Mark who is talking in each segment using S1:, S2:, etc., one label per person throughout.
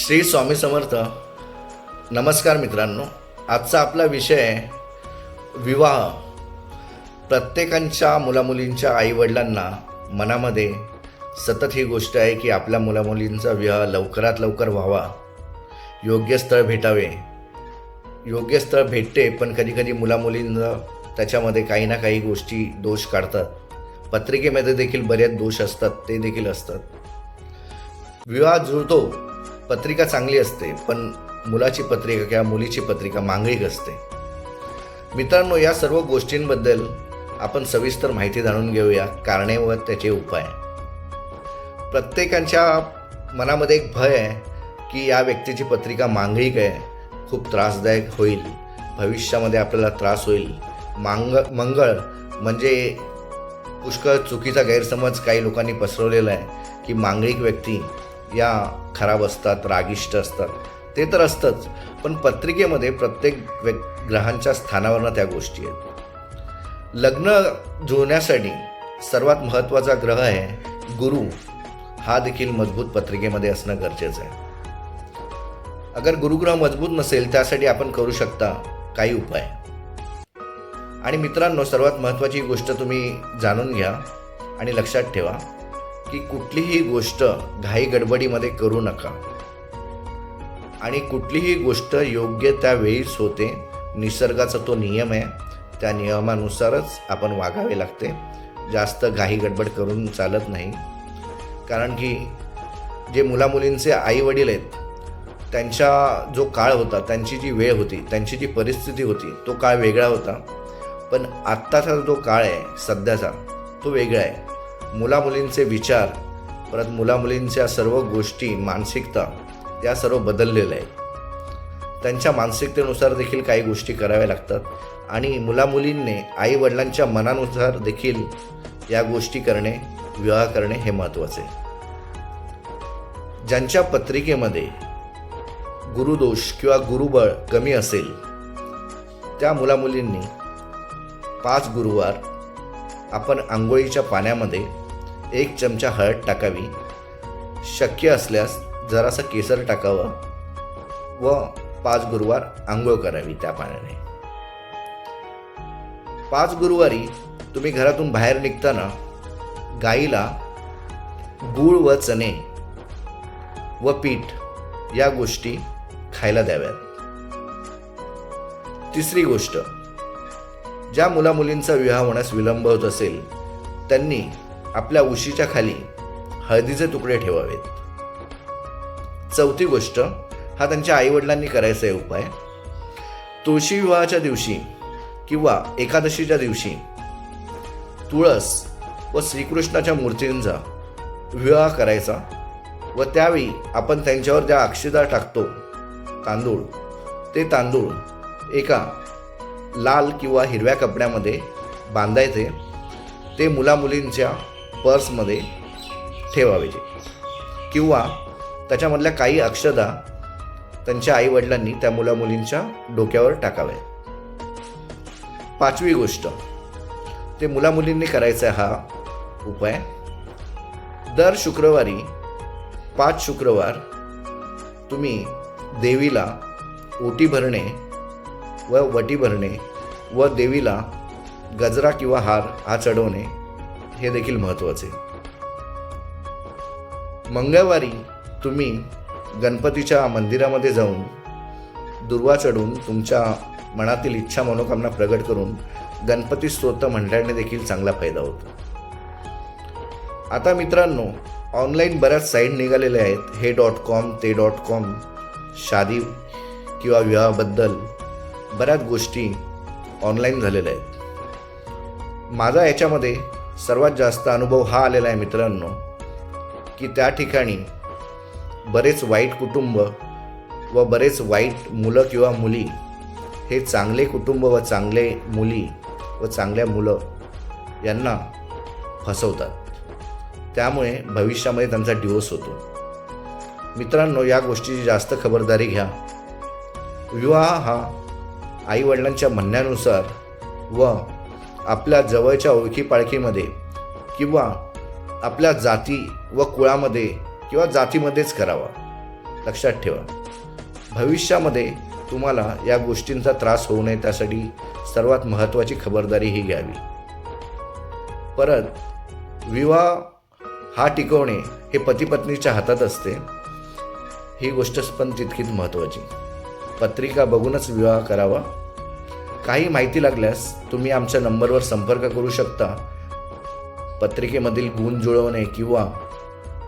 S1: श्री स्वामी समर्थ नमस्कार मित्रांनो. आजचा आपला विषय विवाह. प्रत्येकांच्या मुलामुलींच्या आईवडिलांना मनामध्ये सतत ही गोष्ट आहे की आपल्या मुलामुलींचा विवाह लवकरात लवकर व्हावा. योग्य स्थळ भेटावे. योग्य स्थळ भेटते पण कधीकधी मुलामुलींना त्याच्यामध्ये काही ना काही गोष्टी दोष काढतात. पत्रिकेमध्ये देखील बरेच दोष असतात ते देखील असतात. विवाह जुळतो पत्रिका चांगली असते पण मुलाची पत्रिका किंवा मुलीची पत्रिका मांगलिक असते. मित्रांनो या सर्व गोष्टींबद्दल आपण सविस्तर माहिती जाणून घेऊया. कारणे व त्याचे उपाय. प्रत्येकांच्या मनामध्ये एक भय आहे की या व्यक्तीची पत्रिका मांगलिक आहे. खूप त्रासदायक होईल. भविष्यामध्ये आपल्याला त्रास होईल. मांग मंगळ म्हणजे पुष्कळ चुकीचा गैरसमज काही लोकांनी पसरवलेला आहे की मांगलिक व्यक्ती या खराब असतात रागिष्ट असतात ते तर असतंच. पण पत्रिकेमध्ये प्रत्येक व्य ग्रहांच्या स्थानावरनं त्या गोष्टी आहेत. लग्न जुळण्यासाठी सर्वात महत्त्वाचा ग्रह आहे गुरु. हा देखील मजबूत पत्रिकेमध्ये असणं गरजेचं आहे. अगर गुरुग्रह मजबूत नसेल त्यासाठी आपण करू शकता काही उपाय. आणि मित्रांनो सर्वात महत्त्वाची गोष्ट तुम्ही जाणून घ्या आणि लक्षात ठेवा. की कुठलीही गोष्ट घाई गडबडीमध्ये करू नका. आणि कुठलीही गोष्ट योग्य त्यावेळीच होते निसर्गाचा तो नियम आहे त्या नियमानुसारच आपण वागावे लागते. जास्त घाई गडबड करून चालत नाही. कारण की जे मुलामुलींचे आईवडील आहेत त्यांचा जो काळ होता त्यांची जी वेळ होती त्यांची जी परिस्थिती होती तो काळ वेगळा होता. पण आत्ताचा जो काळ आहे सध्याचा तो वेगळा आहे. मुलामुलींचे विचार परत मुलामुलींच्या सर्व गोष्टी मानसिकता या सर्व बदललेल्या आहेत. त्यांच्या मानसिकतेनुसार देखील काही गोष्टी कराव्या लागतात आणि मुलामुलींनी आई वडिलांच्या मनानुसार देखील या गोष्टी करणे विवाह करणे हे महत्त्वाचे. ज्यांच्या पत्रिकेमध्ये गुरुदोष किंवा गुरुबळ कमी असेल त्या मुलामुलींनी पाच गुरुवार आपण आंघोळीच्या पाण्यामध्ये एक चमचा हळद टाकावी. शक्य असल्यास जरासा केसर टाकावं व पाच गुरुवार आंघोळ करावी त्या पाण्याने. पाच गुरुवारी तुम्ही घरातून बाहेर निघताना गाईला गूळ व चणे व पीठ या गोष्टी खायला द्याव्यात. तिसरी गोष्ट ज्या मुलामुलींचा विवाह होण्यास विलंब होत असेल त्यांनी आपल्या उशीच्या खाली हळदीचे तुकडे ठेवावेत. चौथी गोष्ट हा त्यांच्या आईवडिलांनी करायचा आहे उपाय. तुळशी विवाहाच्या दिवशी किंवा एकादशीच्या दिवशी तुळस व श्रीकृष्णाच्या मूर्तींचा विवाह करायचा व त्यावेळी आपण त्यांच्यावर ज्या अक्षदा टाकतो तांदूळ ते तांदूळ एका लाल किंवा हिरव्या कपड्यामध्ये बांधायचे ते मुलामुलींच्या पर्समध्ये ठेवावे किंवा त्याच्यामधल्या काही अक्षदा त्यांच्या आईवडिलांनी त्या मुलामुलींच्या डोक्यावर टाकाव्या. पाचवी गोष्ट ते मुलामुलींनी करायचा आहे हा उपाय दर शुक्रवारी पाच शुक्रवार तुम्ही देवीला ओटी भरणे व वटी भरणे व देवीला गजरा किंवा हार हा चढवणे हे देखील महत्त्वाचे. मंगळवारी तुम्ही गणपतीच्या मंदिरामध्ये जाऊन दुर्वा चढून तुमच्या मनातील इच्छा मनोकामना प्रगट करून गणपती स्तोत्र म्हणल्याने देखील चांगला फायदा होतो. आता मित्रांनो ऑनलाईन बऱ्याच साईट निघालेल्या आहेत. हे डॉट कॉम ते डॉट कॉम शादी किंवा विवाहाबद्दल बऱ्याच गोष्टी ऑनलाईन झालेल्या आहेत. माझा याच्यामध्ये सर्वात जास्त अनुभव हा आलेला आहे मित्रांनो की त्या ठिकाणी बरेच वाईट कुटुंब व बरेच वाईट मुलं किंवा मुली हे चांगले कुटुंब व चांगले मुली व चांगल्या मुलं यांना फसवतात. त्यामुळे भविष्यामध्ये त्यांचा डिवोर्स होतो. मित्रांनो या गोष्टीची जास्त खबरदारी घ्या. विवाह हा आईवडिलांच्या म्हणण्यानुसार व आपल्या जवळच्या ओळखी पाळखीमध्ये किंवा आपल्या जाती व कुळामध्ये किंवा जातीमध्येच करावा. लक्षात ठेवा. भविष्यामध्ये तुम्हाला या गोष्टींचा त्रास होऊ नये त्यासाठी सर्वात महत्त्वाची खबरदारी ही घ्यावी. परत विवाह हा टिकवणे हे पतीपत्नीच्या हातात असते. ही गोष्ट पण तितकीच महत्त्वाची. पत्रिका बघूनच विवाह करावा. काही माहिती लागल्यास तुम्ही आमच्या नंबरवर संपर्क करू शकता. पत्रिकेमधील गुण जुळवणे किंवा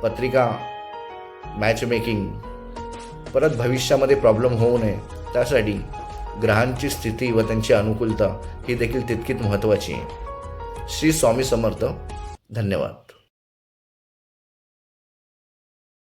S1: पत्रिका मॅच मेकिंग परत भविष्यामध्ये प्रॉब्लेम होऊ नये. त्यासाठी ग्रहांची स्थिती व त्यांची अनुकूलता ही देखील तितकीच महत्त्वाची आहे. श्री स्वामी समर्थ धन्यवाद.